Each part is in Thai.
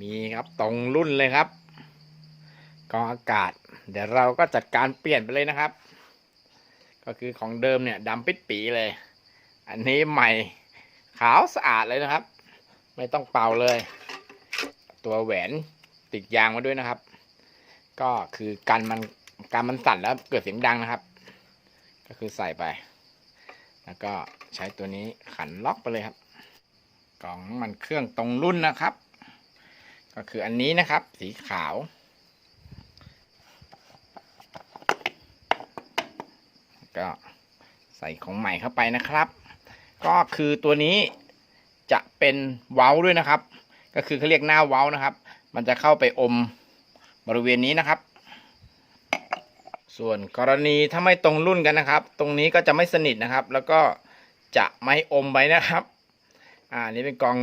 มีครับตรงรุ่นเลยครับกองอากาศ เดี๋ยวเราก็จัดการเปลี่ยนไปเลยนะครับ ก็คือของเดิมเนี่ยดำปิดปีเลย อันนี้ใหม่ขาวสะอาดเลยนะครับ ไม่ต้องเป่าเลย ตัวแหวนติดยางมาด้วยนะครับ ก็คือการมันการมันสั่นแล้วเกิดเสียงดังนะครับ ก็คือใส่ไป แล้วก็ใช้ตัวนี้ขันล็อกไปเลยครับกล่องมันเครื่องตรงรุ่นนะครับ ก็คืออันนี้นะครับ สีขาว ก็ใส่ของใหม่เข้าไปนะครับ ก็คือตัวนี้จะเป็นเว้าด้วยนะครับ ก็คือเขาเรียกหน้าเว้านะครับ มันจะเข้าไปอมบริเวณนี้นะครับ ส่วนกรณีถ้าไม่ตรงรุ่นกันนะครับ ตรงนี้ก็จะไม่สนิทนะครับ แล้วก็จะไม่อมไปนะครับ อ่านนี้เป็นกอง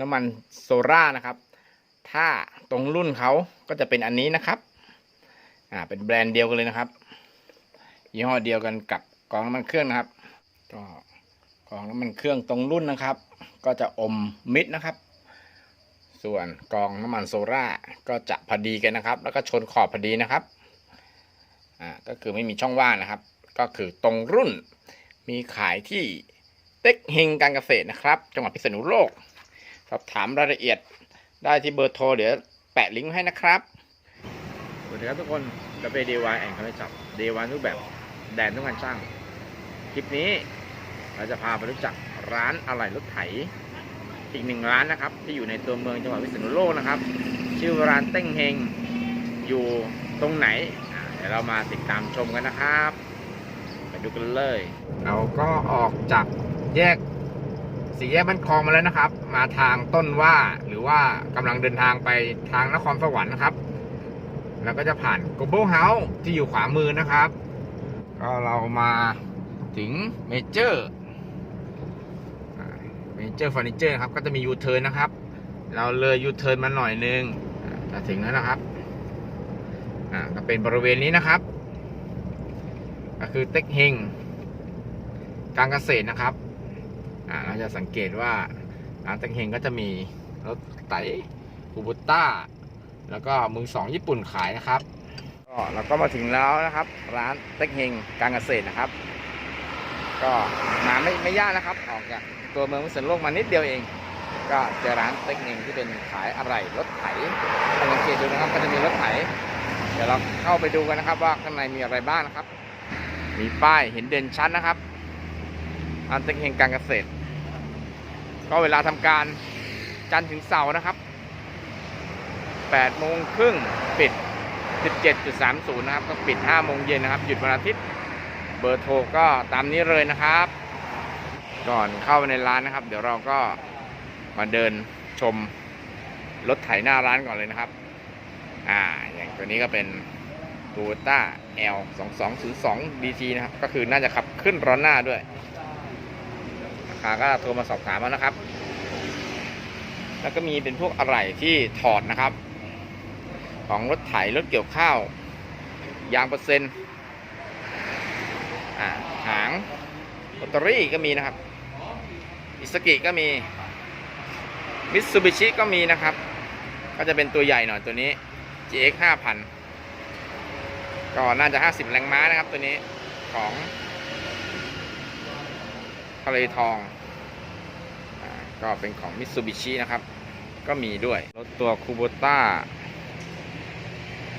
น้ำมันโซล่านะครับ ถ้าตรงรุ่นเขาก็จะเป็นอันนี้นะครับ อ่า เป็นแบรนด์เดียวกันเลยนะครับ ยี่ห้อเดียวกันกับกองน้ำมันเครื่องนะครับ ก็กองน้ำมันเครื่องตรงรุ่นนะครับ ก็จะอมมิดนะครับ ส่วนกองน้ำมันโซล่าก็จะพอดีกันนะครับ แล้วก็ชนขอบพอดีนะครับ อ่า ก็คือไม่มีช่องว่างนะครับ ก็คือตรงรุ่น มีขายที่เต็กเฮงการเกษตรนะครับ จังหวัดพิษณุโลก สอบถามรายละเอียด ได้ที่เบอร์โทรเดี๋ยวแปะลิงก์ให้นะครับสวัสดีครับทุกคนกาแฟเดวายแอนด์คาเมจับเดวายทุกแบบแดนทุกการช่าง คลิปนี้เราจะพาไปรู้จักร้านอะไหล่รถไถ อีกหนึ่งร้านนะครับ ที่อยู่ในตัวเมืองจังหวัดพิษณุโลกนะครับ ชื่อร้านเต้งเฮงอยู่ตรงไหนอ่าเดี๋ยวเรามาติดตามชมกันนะครับ ไปดูกันเลย เราก็ออกจากแยก สี่แยกบ้านคลองมาแล้วนะครับ มาทางต้นว่าหรือว่ากำลังเดินทางไปทางนครสวรรค์นะครับ แล้วก็จะผ่าน Global House ที่อยู่ขวามือนะครับ ก็เรามาถึงเมเจอร์เมเจอร์เฟอร์นิเจอร์ครับ ก็จะมียูเทิร์นนะครับ เราเลยยูเทิร์นมาหน่อยนึงจะถึงแล้วนะครับอ่าก็เป็นบริเวณนี้นะครับ ก็คือเต็กเฮงการเกษตรนะครับ จะสังเกตว่าร้านเต็กเฮงก็จะมีรถไถคูบุต้า แล้วก็มือสองญี่ปุ่นขายนะครับก็เราก็มาถึงแล้วนะครับ ร้านเต็กเฮงการเกษตรนะครับ ก็มาไม่ไม่ยากนะครับ ออกจากตัวเมืองพิษณุโลกมานิดเดียวเอง ก็เจอร้านเต็กเฮงที่เป็นขายอะไรรถไถสังเกตดูนะครับก็จะมีรถไถเดี๋ยวเราเข้าไปดูกันนะครับ ว่าข้างในมีอะไรบ้างนะครับ มีป้ายเห็นเด่นชัดนะครับร้านเต็กเฮงการเกษตร ก็เวลาทำการจันทร์ถึงเสาร์นะครับ8โมงครึ่งปิด 17.30 นะครับ ก็ปิด 5 โมงเย็นนะครับ หยุดวันอาทิตย์ เบอร์โทรก็ตามนี้เลยนะครับ ก่อนเข้าไปในร้านนะครับ เดี๋ยวเราก็มาเดินชมรถไถหน้าร้านก่อนเลยนะครับ อ่า อย่างตัวนี้ก็เป็น Toyota L 2 2 0 2 DT นะครับ ก็คือน่าจะขับขึ้นร้อนหน้าด้วย คาก็โทรมาสอบถามมานะครับ แล้วก็มีเป็นพวกอะไหล่ที่ถอดนะครับ ของรถไถรถเกี่ยวข้าว ยางเปอร์เซ็นต์หางแบตเตอรี่ก็มีนะครับอิสกิก็มีมิตซูบิชิก็มีนะครับ ก็จะเป็นตัวใหญ่หน่อยตัวนี้ GX 5000ก็น่าจะ 50 แรงม้านะครับตัวนี้ของ ทะเลทองอก็เป็นของมิตซูบิชินะครับ ก็มีด้วย รถตัวคูโบต้า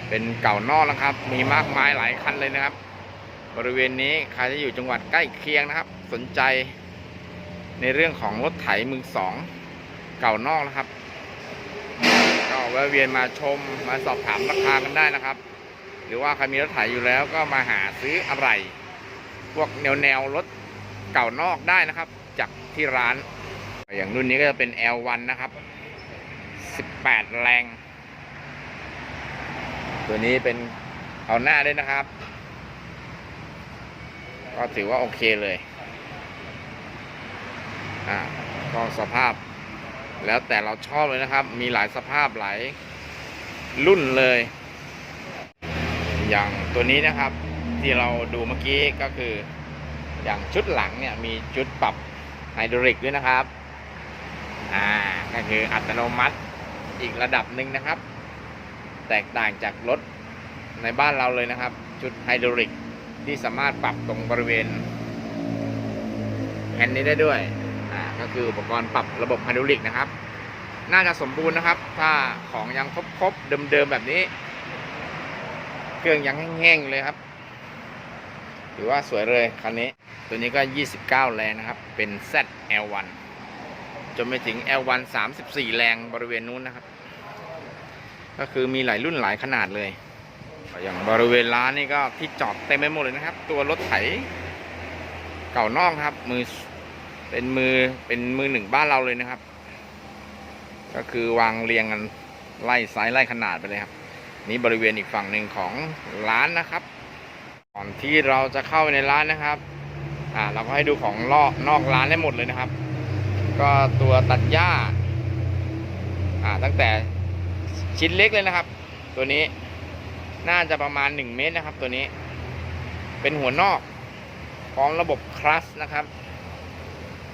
เป็นเก่านอกนะครับ มีมากมายหลายคันเลยนะครับ บริเวณนี้ใครที่อยู่จังหวัดใกล้เคียงนะครับ สนใจในเรื่องของรถไถมือสองเก่านอกนะครับ ก็แวะเวียนมาชมมาสอบถามราคากันได้นะครับ หรือว่าใครมีรถไถอยู่แล้วก็มาหาซื้ออะไร พวกแนวแนวรถ เก่านอกได้นะครับ จากที่ร้าน อย่างรุ่นนี้ก็จะเป็น L1 นะครับ 18 แรง ตัวนี้เป็นเอาหน้าด้วยนะครับ ก็ถือว่าโอเคเลยอ่าก็สภาพแล้วแต่เราชอบเลยนะครับ มีหลายสภาพหลายรุ่นเลย อย่างตัวนี้นะครับที่เราดูเมื่อกี้ก็คือ อย่างชุดหลังเนี่ยมีจุดปรับไฮดรอลิกด้วยนะครับ อ่า ก็คืออัตโนมัติอีกระดับหนึ่งนะครับ แตกต่างจากรถในบ้านเราเลยนะครับ ชุดไฮดรอลิกที่สามารถปรับตรงบริเวณแฮนนี้ได้ด้วย อ่า ก็คืออุปกรณ์ปรับระบบไฮดรอลิกนะครับ น่าจะสมบูรณ์นะครับ ถ้าของยังครบๆเดิมๆแบบนี้ เครื่องยังแห้งๆเลยครับ ถือว่าสวยเลยคันนี้ ตัวนี้ก็ 29 แรงนะครับ เป็น ZL1 จนไปถึง L1 34 แรงบริเวณนู้นนะครับ ก็คือมีหลายรุ่นหลายขนาดเลย อย่างบริเวณร้านนี่ก็ที่จอดเต็มไปหมดเลยนะครับ ตัวรถไถเก่านอกครับ มือเป็นมือเป็นมือหนึ่งบ้านเราเลยนะครับ ก็คือวางเรียงกันไล่ไซส์ไล่ขนาดไปเลยครับ นี่บริเวณอีกฝั่งหนึ่งของร้านนะครับ ก่อนที่เราจะเข้าไปในร้านนะครับ อ่า เราก็ให้ดูของลอกนอกร้านได้หมดเลยนะครับ ก็ตัวตัดหญ้า อ่า ตั้งแต่ชิ้นเล็กเลยนะครับ ตัวนี้น่าจะประมาณ 1 เมตรนะครับ ตัวนี้ เป็นหัวนอก พร้อมระบบคลัสนะครับ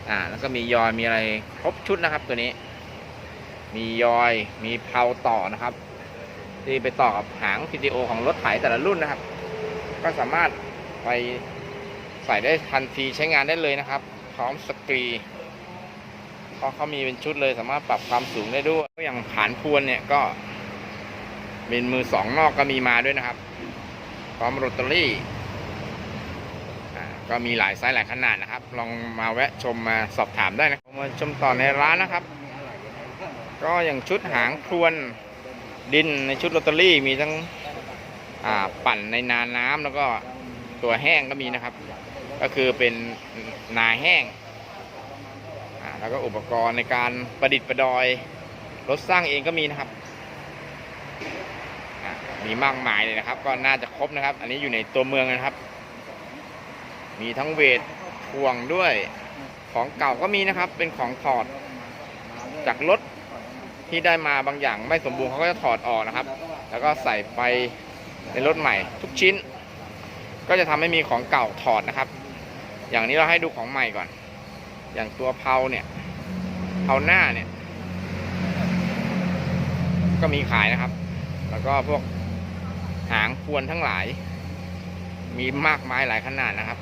อ่า แล้วก็มียอยมีอะไรครบชุดนะครับ ตัวนี้ มียอยมีเพลาต่อนะครับ ที่ไปต่อกับหาง PTO ของรถไถแต่ละรุ่นนะครับ ก็สามารถไปใส่ได้ทันทีใช้งานได้เลยนะครับ พร้อมสกรีเพราะเขามีเป็นชุดเลยสามารถปรับความสูงได้ด้วยอย่างผานพวนเนี่ยก็เป็นมือสองนอกก็มีมาด้วยนะครับ พร้อมโรตารี่ก็มีหลายไซส์หลายขนาดนะครับ ลองมาแวะชมมาสอบถามได้นะมาชมต่อในร้านนะครับ ก็อย่างชุดหางพรวนดินในชุดโรตารี่มีทั้ง ปั่นในนาน้ำแล้วก็ตัวแห้งก็มีนะครับ ก็คือเป็นนาแห้ง แล้วก็อุปกรณ์ในการประดิษฐ์ประดอยรถสร้างเองก็มีนะครับ มีมากมายเลยนะครับ ก็น่าจะครบนะครับ อันนี้อยู่ในตัวเมืองนะครับ มีทั้งเวทพ่วงด้วยของเก่าก็มีนะครับ เป็นของถอดจากรถที่ได้มาบางอย่างไม่สมบูรณ์เขาก็จะถอดออกนะครับ แล้วก็ใส่ไป ในรถใหม่ทุกชิ้น ก็จะทำให้มีของเก่าถอดนะครับ อย่างนี้เราให้ดูของใหม่ก่อน อย่างตัวเพาเนี่ยเพาหน้าเนี่ย ก็มีขายนะครับ แล้วก็พวกหางพวนทั้งหลาย มีมากมายหลายขนาดนะครับ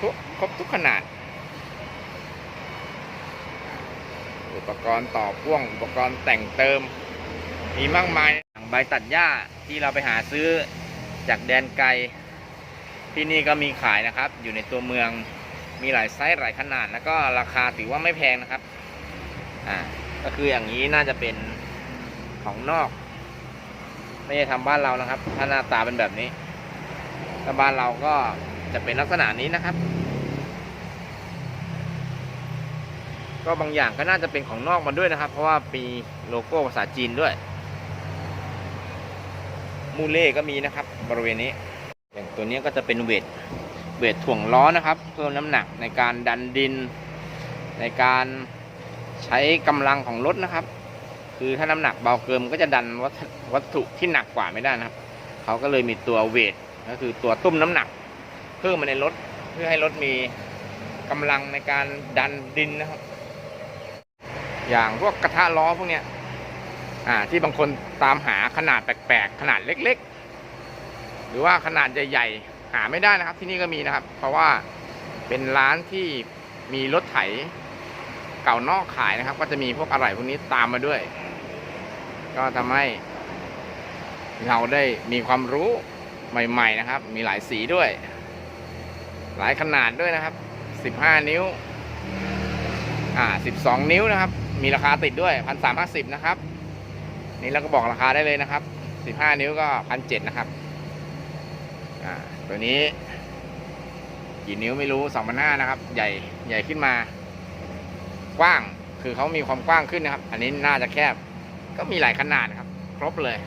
ทุกครบทุกขนาด อุปกรณ์ต่อพ่วงอุปกรณ์แต่งเติม มีมากมายอย่างใบตัดหญ้าที่เราไปหาซื้อจากแดนไกล ที่นี่ก็มีขายนะครับ อยู่ในตัวเมืองมีหลายไซส์หลายขนาด แล้วก็ราคาถือว่าไม่แพงนะครับอ่าก็คืออย่างนี้น่าจะเป็นของนอก ไม่ได้ทำบ้านเรานะครับ ถ้าหน้าตาเป็นแบบนี้ถ้าบ้านเราก็จะเป็นลักษณะนี้นะครับ ก็บางอย่างก็น่าจะเป็นของนอกมาด้วยนะครับ เพราะว่ามีโลโก้ภาษาจีนด้วย มูเล่ก็มีนะครับ บริเวณนี้ อย่างตัวนี้ก็จะเป็นเวทเวทถ่วงล้อนะครับ เพิ่มน้ำหนักในการดันดิน ในการใช้กำลังของรถนะครับ คือถ้าน้ำหนักเบาเกินก็จะดันวัตวัตถุที่หนักกว่าไม่ได้นะครับเขาก็เลยมีตัวเวทก็คือตัวตุ้มน้ำหนัก เพิ่มมาในรถเพื่อให้รถมีกำลังในการดันดินนะครับ อย่างพวกกระทะล้อพวกเนี้ย อ่าที่บางคนตามหาขนาดแปลกๆ ขนาดเล็กๆ หรือว่าขนาดใหญ่ๆ หาไม่ได้นะครับ ที่นี่ก็มีนะครับ เพราะว่าเป็นร้านที่มีรถไถเก่านอกขายนะครับ ก็จะมีพวกอะไหล่พวกนี้ตามมาด้วย ก็ทำให้ เราได้มีความรู้ใหม่ ๆ นะครับ มีหลายสีด้วย หลายขนาดด้วยนะครับ15นิ้ว อ่า12นิ้วนะครับ มีราคาติดด้วยพันสามห้าสิบนะครับ นี่เราก็บอกราคาได้เลยนะครับ 15 นิ้วก็พันเจ็ดนะครับอ่าตัวนี้ กี่นิ้วไม่รู้สองพันห้านะครับ ใหญ่ใหญ่ขึ้นมา กว้างคือเขามีความกว้างขึ้นนะครับ อันนี้น่าจะแคบ ก็มีหลายขนาดนะครับ ครบเลย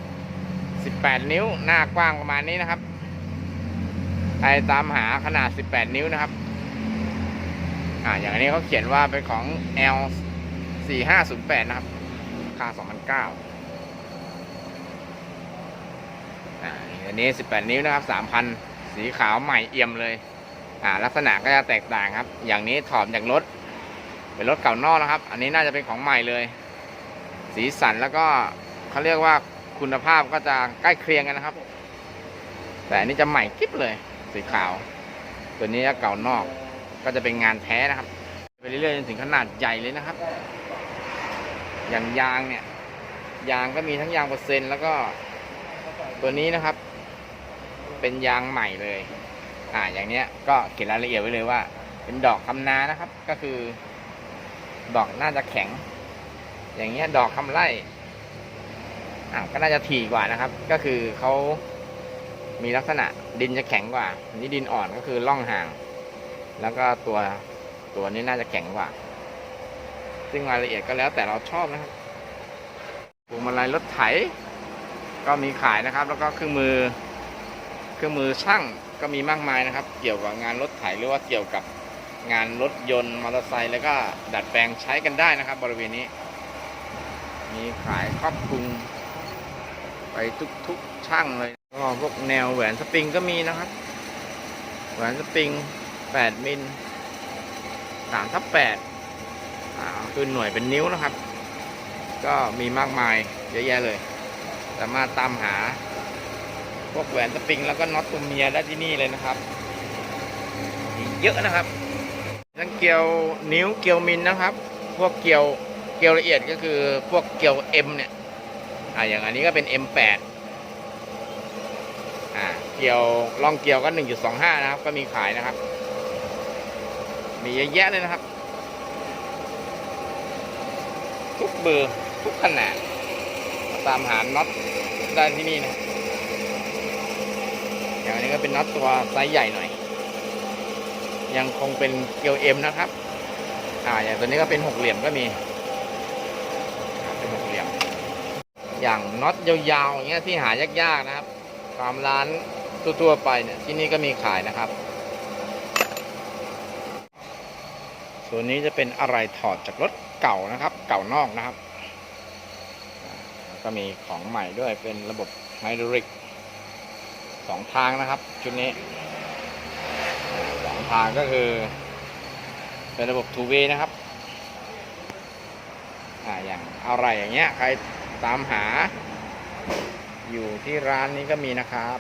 18 นิ้วหน้ากว้างประมาณนี้นะครับใครตามหาขนาด 18 นิ้วนะครับ อ่า อย่างอันนี้เขาเขียนว่าเป็นของ L 4508 นะครับราคา2009 อันนี้ 18 นิ้วนะครับ 3,000 สีขาวใหม่เอี่ยมเลย อ่า ลักษณะก็จะแตกต่างครับ อย่างนี้ถอดจากรถ เป็นรถเก่านอกนะครับ อันนี้น่าจะเป็นของใหม่เลย สีสันแล้วก็เขาเรียกว่าคุณภาพก็จะใกล้เคียงกันนะครับ แต่อันนี้จะใหม่กิ๊บเลย สีขาว ตัวนี้เก่านอก ก็จะเป็นงานแท้นะครับ ไปเรื่อยๆจนถึงขนาดใหญ่เลยนะครับ อย่างยางเนี่ย ยางก็มีทั้งยางเปอร์เซ็นต์แล้วก็ตัวนี้นะครับ เป็นยางใหม่เลย อ่า อย่างเนี้ยก็เขียนรายละเอียดไว้เลยว่า เป็นดอกคำนานะครับ ก็คือ ดอกน่าจะแข็ง อย่างเงี้ยดอกคำไร่อ่าก็น่าจะถี่กว่านะครับ ก็คือเขามีลักษณะดินจะแข็งกว่านนี้ดินอ่อนก็คือร่องห่าง แล้วก็ตัวตัวนี้น่าจะแข็งกว่า ซึ่งรายละเอียดก็แล้วแต่เราชอบนะครับพวงมาลัยรถไถ ก็มีขายนะครับ แล้วก็เครื่องมือ เครื่องมือช่างก็มีมากมายนะครับ เกี่ยวกับงานรถไถหรือว่าเกี่ยวกับงานรถยนต์มอเตอร์ไซค์แล้วก็ดัดแปลงใช้กันได้นะครับ บริเวณนี้ มีขายครอบคลุมไปทุกๆช่างเลยก็พวกแนวแหวนสปริงก็มีนะครับ แหวนสปริง 8 มิล3ทับ8อ่าคือหน่วยเป็นนิ้วนะครับ ก็มีมากมายเยอะแยะเลย สามารถตามหา พวกแหวนสปริงแล้วก็น็อตตัวเมียได้ที่นี่เลยนะครับ เยอะนะครับทั้งเกลียวนิ้วเกลียวมิลนะครับ พวกเกลียวเกลียวละเอียดก็คือพวกเกลียว M เนี่ยอ่าอย่างอันนี้ก็เป็น M8 อ่าเกลียวล่องเกลียวก็ 1.25 นะครับ ก็มีขายนะครับ มีเยอะแยะเลยนะครับ ทุกเบอร์ทุกขนาดตามหาน็อตได้ที่นี่นะ อย่างนี้ก็เป็นน็อตตัวไซส์ใหญ่หน่อย ยังคงเป็นเกลียวเอ็มนะครับ อ่าอย่างตัวนี้ก็เป็นหกเหลี่ยมก็มีเป็นหกเหลี่ยม อย่างน็อตยาวๆอย่างเงี้ยที่หายากๆนะครับตามร้านทั่วๆไปเนี่ยที่นี่ก็มีขายนะครับ ส่วนนี้จะเป็นอะไรถอดจากรถเก่านะครับ เก่านอกนะครับแล้วก็มีของใหม่ด้วยเป็นระบบไฮดรอลิก สองทางนะครับ ชุดนี้สองทางก็คือ เป็นระบบ two way นะครับอ่าอย่างอะไรอย่างเงี้ยใครตามหา อยู่ที่ร้านนี้ก็มีนะครับ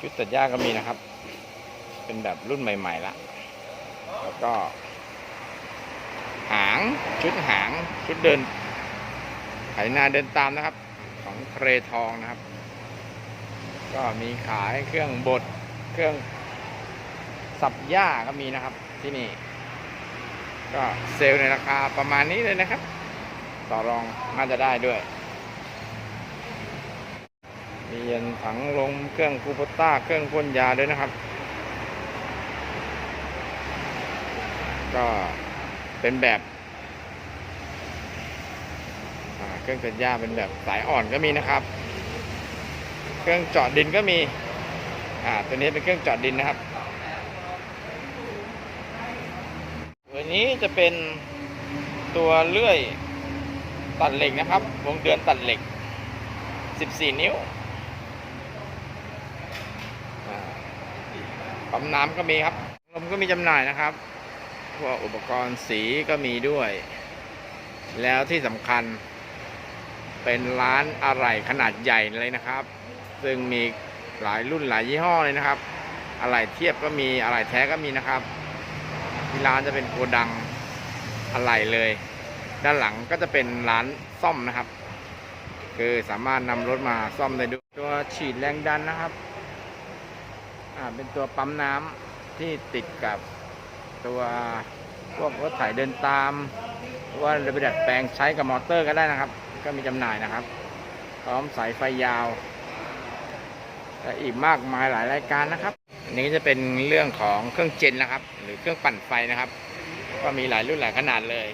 ชุดตัดหญ้าก็มีนะครับ เป็นแบบรุ่นใหม่ๆละ แล้วก็ หางชุดหางชุดเดิน ไถนาเดินตามนะครับ ของเครทองนะครับ ก็มีขายเครื่องบดเครื่องสับหญ้าก็มีนะครับที่นี่ ก็เซลล์ในราคาประมาณนี้เลยนะครับ ต่อรองน่าจะได้ด้วย มีเย็นถังลมเครื่องคูปต้าเครื่องพ่นยาด้วยนะครับ ก็เป็นแบบ อ่า เครื่องตัดหญ้าเป็นแบบสายอ่อนก็มีนะครับ เครื่องเจาะดินก็มี อ่า ตัวนี้เป็นเครื่องเจาะดินนะครับ ตัวนี้จะเป็นตัวเลื่อยตัดเหล็กนะครับ วงเดือนตัดเหล็ก 14 นิ้วปั๊มน้ำก็มีครับ ลมก็มีจำหน่ายนะครับ พวกอุปกรณ์สีก็มีด้วย แล้วที่สำคัญ เป็นร้านอะไหล่ขนาดใหญ่เลยนะครับ ซึ่งมีหลายรุ่นหลายยี่ห้อเลยนะครับ อะไหล่เทียบก็มีอะไหล่แท้ก็มีนะครับ ที่ร้านจะเป็นโกดังอะไหล่เลย ด้านหลังก็จะเป็นร้านซ่อมนะครับ คือสามารถนำรถมาซ่อมได้ด้วยตัวฉีดแรงดันนะครับอ่าเป็นตัวปั๊มน้ำที่ติดกับตัวพวกรถไถเดินตามว่าเราไปดัดแปลงใช้กับมอเตอร์ก็ได้นะครับ ก็มีจำหน่ายนะครับ พร้อมสายไฟยาวและอีกมากมายหลายรายการนะครับอันนี้จะเป็นเรื่องของเครื่องเจนนะครับ หรือเครื่องปั่นไฟนะครับ ก็มีหลายรุ่นหลายขนาดเลย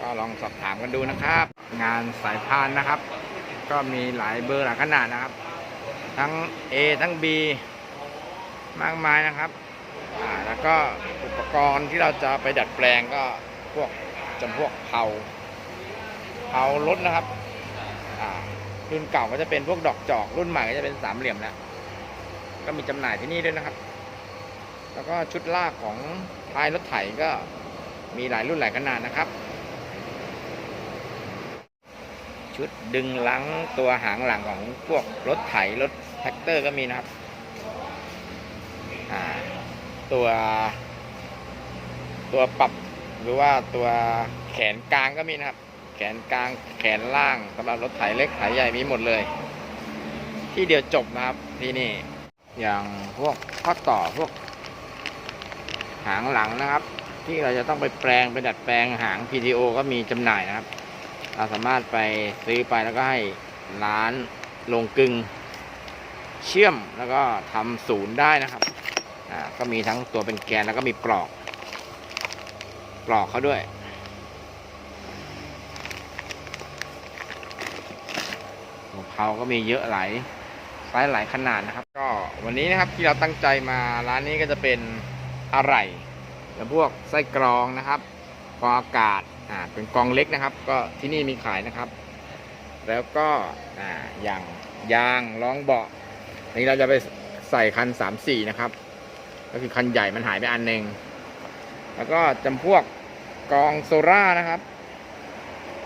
ก็ลองสอบถามกันดูนะครับ งานสายพานนะครับ ก็มีหลายเบอร์หลายขนาดนะครับ ทั้ง A ทั้ง B มากมายนะครับแล้วก็อุปกรณ์ที่เราจะไปดัดแปลงก็พวกจำพวกเผา เผารถนะครับ อ่ารุ่นเก่าก็จะเป็นพวกดอกจอกรุ่นใหม่ก็จะเป็นสามเหลี่ยมแล้วก็มีจำหน่ายที่นี่ด้วยนะครับ แล้วก็ชุดลากของท้ายรถไถก็มีหลายรุ่นหลายขนาดนะครับ ชุดดึงหลังตัวหางหลังของพวกรถไถรถแท็กเตอร์ก็มีนะครับตัวตัวปรับหรือว่าตัวแขนกลางก็มีนะครับ แขนกลางแขนล่างสำหรับรถไถเล็กไถใหญ่มีหมดเลย ที่เดียวจบนะครับที่นี่ อย่างพวกข้อต่อพวก หางหลังนะครับ ที่เราจะต้องไปแปลงไปดัดแปลงหาง PTO ก็มีจำหน่ายนะครับ เราสามารถไปซื้อไปแล้วก็ให้ร้านลงกึงเชื่อมแล้วก็ทำศูนย์ได้นะครับอ่าก็มีทั้งตัวเป็นแกนแล้วก็มีปลอก ปลอกเขาด้วย หัว เขาก็มีเยอะหลายไซส์หลายขนาดนะครับ ก็วันนี้นะครับที่เราตั้งใจมาร้านนี้ก็จะเป็นอะไหล่และพวกไส้กรองนะครับกองอากาศอ่าเป็นกองเล็กนะครับ ก็ที่นี่มีขายนะครับ แล้วก็อ่าอย่างยางรองเบาะอันนี้เราจะไปใส่คันสามสี่นะครับ ก็คือคันใหญ่มันหายไปอันหนึ่งแล้วก็จำพวกกองโซล่านะครับ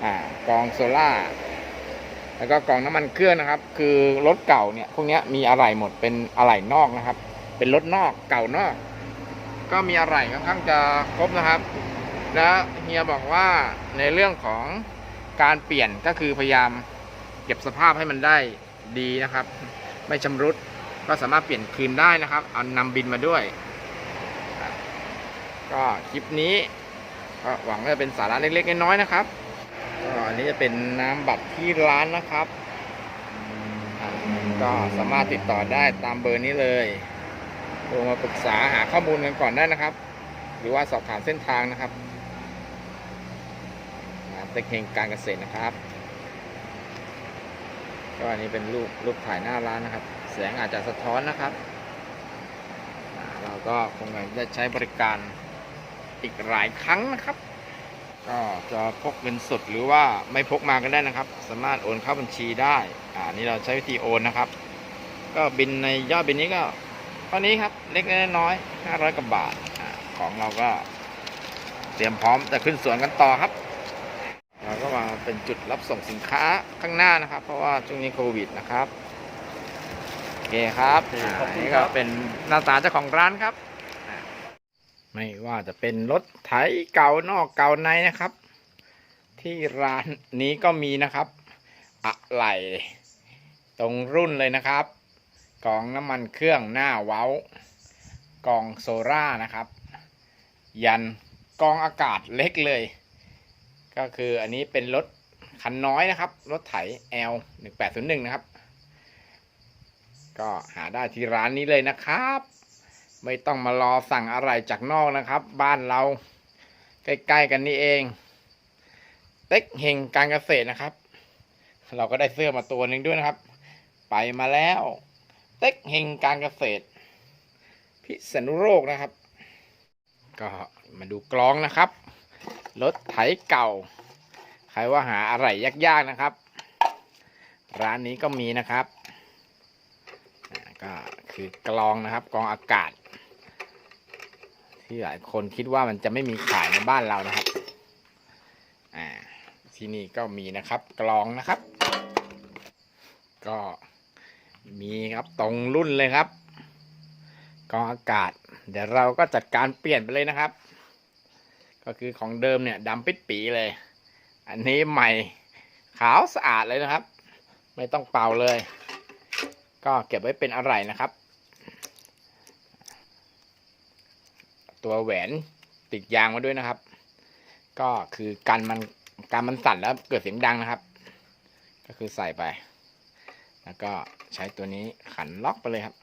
อ่ากองโซล่า แล้วก็กล่องน้ำมันเครื่องนะครับ คือรถเก่าเนี่ยพวกนี้มีอะไหล่หมดเป็นอะไหล่นอกนะครับ เป็นรถนอกเก่านอก ก็มีอะไหล่ค่อนข้างจะครบนะครับ แล้วเฮียบอกว่าในเรื่องของการเปลี่ยนก็คือพยายามเก็บสภาพให้มันได้ดีนะครับ ไม่ชำรุดก็สามารถเปลี่ยนคืนได้นะครับ เอานำบินมาด้วย ก็คลิปนี้ก็หวังว่าจะเป็นสาระเล็กๆน้อยๆนะครับ อันนี้จะเป็นน้ำบัตรที่ร้านนะครับ ก็สามารถติดต่อได้ตามเบอร์นี้เลยโทรมาปรึกษาหาข้อมูลกันก่อนได้นะครับ หรือว่าสอบถามเส้นทางนะครับเต็กเฮงการเกษตรนะครับ ก็อันนี้เป็นรูปรูปถ่ายหน้าร้านนะครับ แสงอาจจะสะท้อนนะครับ เราก็คงจะใช้บริการอีกหลายครั้งนะครับ ก็จะพกเงินสดหรือว่าไม่พกมาก็ได้นะครับ สามารถโอนเข้าบัญชีได้อ่านี่เราใช้วิธีโอนนะครับ ก็บินในยอดบินนี้ก็เท่านี้ครับเล็กๆน้อยๆห้าร้อยกว่าบาทอาของเราก็เตรียมพร้อมจะขึ้นสวนกันต่อครับเราก็มาเป็นจุดรับส่งสินค้าข้างหน้านะครับ เพราะว่าช่วงนี้โควิดนะครับโอเคครับโอเคอ่าขอบคุณนี่ครัก็บเป็นหน้าตาเจ้าของร้านครับ ไม่ว่าจะเป็นรถไถเก่านอกเก่าในนะครับ ที่ร้านนี้ก็มีนะครับ อะไหล่ตรงรุ่นเลยนะครับกล่องน้ำมันเครื่องหน้าเว้ากล่องโซล่านะครับ ยันกล่องอากาศเล็กเลย ก็คืออันนี้เป็นรถคันน้อยนะครับ รถไถ L 1801นะครับ ก็หาได้ที่ร้านนี้เลยนะครับ ไม่ต้องมารอสั่งอะไรจากนอกนะครับ บ้านเราใกล้ๆกันนี่เอง เต็กเฮงการเกษตรนะครับ เราก็ได้เสื้อมาตัวหนึ่งด้วยนะครับ ไปมาแล้ว เต็กเฮงการเกษตร พิษณุโลกนะครับ ก็มาดูกลองนะครับรถไถเก่า ใครว่าหาอะไรยากๆนะครับ ร้านนี้ก็มีนะครับก็คือกลองนะครับกลองอากาศ ที่หลายคนคิดว่ามันจะไม่มีขายในบ้านเรานะครับ อ่า ที่นี่ก็มีนะครับ กลองนะครับ ก็มีครับตรงรุ่นเลยครับกองอากาศ เดี๋ยวเราก็จัดการเปลี่ยนไปเลยนะครับ ก็คือของเดิมเนี่ยดำปิดปีเลย อันนี้ใหม่ขาวสะอาดเลยนะครับ ไม่ต้องเป่าเลย ก็เก็บไว้เป็นอะไรนะครับ ตัวแหวนติดยางมาด้วยนะครับ ก็คือกันมันการมันสั่นแล้วเกิดเสียงดังนะครับ ก็คือใส่ไป แล้วก็ใช้ตัวนี้ขันล็อกไปเลยครับ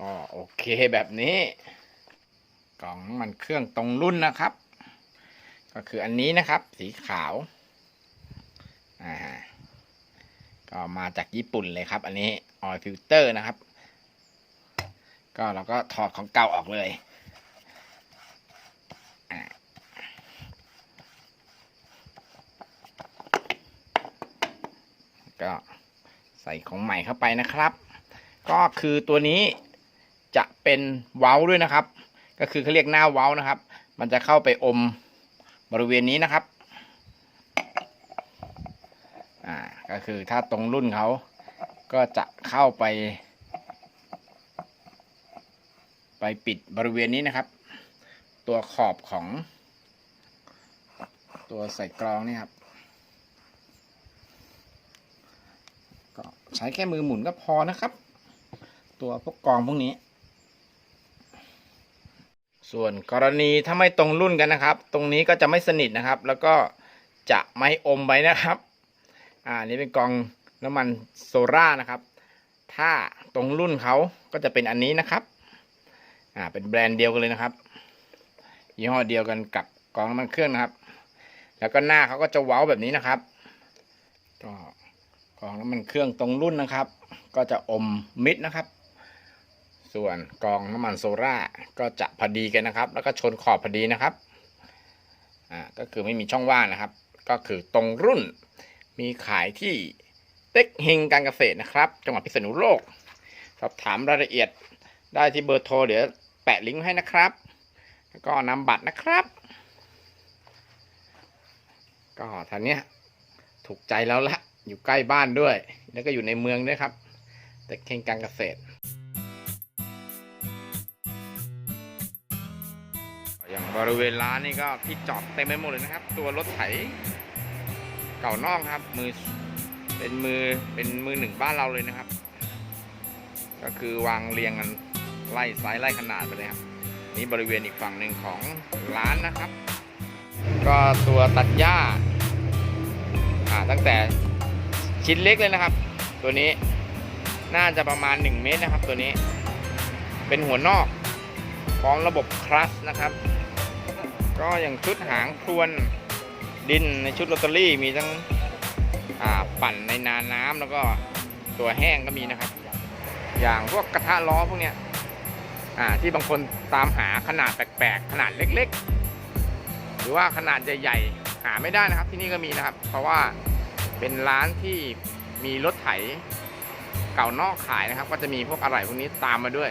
ก็โอเคแบบนี้กล่องมันเครื่องตรงรุ่นนะครับ ก็คืออันนี้นะครับ สีขาว อ่าก็มาจากญี่ปุ่นเลยครับ อันนี้ออยฟิลเตอร์นะครับ ก็เราก็ถอดของเก่าออกเลยก็ใส่ของใหม่เข้าไปนะครับ ก็คือตัวนี้จะเป็นเว้าด้วยนะครับ ก็คือเขาเรียกหน้าเว้านะครับ มันจะเข้าไปอมบริเวณนี้นะครับ อ่า ก็คือถ้าตรงรุ่นเขาก็จะเข้าไป ไปปิดบริเวณนี้นะครับ ตัวขอบของ ตัวใส่กรองนี่ครับก็ใช้แค่มือหมุนก็พอนะครับ ตัวพวกกรองพวกนี้ ส่วนกรณีถ้าไม่ตรงรุ่นกันนะครับ ตรงนี้ก็จะไม่สนิทนะครับ แล้วก็จะไม่อมไว้นะครับ อ่านี่เป็นกองน้ำมันโซล่านะครับ ถ้าตรงรุ่นเขาก็จะเป็นอันนี้นะครับ อ่า เป็นแบรนด์เดียวกันเลยนะครับ ยี่ห้อเดียวกันกับกองน้ำมันเครื่องนะครับ แล้วก็หน้าเขาก็จะเว้าแบบนี้นะครับก็กองน้ำมันเครื่องตรงรุ่นนะครับ ก็จะอมมิดนะครับ ส่วนกองน้ำมันโซล่าก็จะพอดีกันนะครับ แล้วก็ชนขอบพอดีนะครับ อ่า ก็คือไม่มีช่องว่างนะครับ ก็คือตรงรุ่น มีขายที่เต็กเฮงการเกษตรนะครับ จังหวัดพิษณุโลก สอบถามรายละเอียดได้ที่เบอร์โทรเดี๋ยวแปะลิงก์ให้นะครับ แล้วก็นำบัตรนะครับ ก็ท่านเนี้ยถูกใจแล้วละอยู่ใกล้บ้านด้วย แล้วก็อยู่ในเมืองด้วยครับ เต็กเฮงการเกษตรอย่างบริเวณร้านนี่ก็ที่จอดเต็มไปหมดเลยนะครับ ตัวรถไถ เก่านอกครับ มือเป็นมือเป็นมือหนึ่งบ้านเราเลยนะครับ ก็คือวางเรียงกันไล่ไซส์ไล่ขนาดไปเลยครับนี่บริเวณอีกฝั่งหนึ่งของร้านนะครับ ก็ตัวตัดหญ้าอ่าตั้งแต่ชิ้นเล็กเลยนะครับ ตัวนี้น่าจะประมาณ 1 เมตรนะครับ ตัวนี้เป็นหัวนอกพร้อมระบบคลัสนะครับ ก็อย่างชุดหางพรวน ดินในชุดลอตเตอรี่มีทั้งปั่นในนาน้ำแล้วก็ตัวแห้งก็มีนะครับ อย่างพวกกระทะล้อพวกเนี้ยที่บางคนตามหาขนาดแปลกๆ ขนาดเล็กๆ หรือว่าขนาดใหญ่ๆ หาไม่ได้นะครับที่นี่ก็มีนะครับ เพราะว่าเป็นร้านที่มีรถไถเก่านอกขายนะครับ ก็จะมีพวกอะไรพวกนี้ตามมาด้วย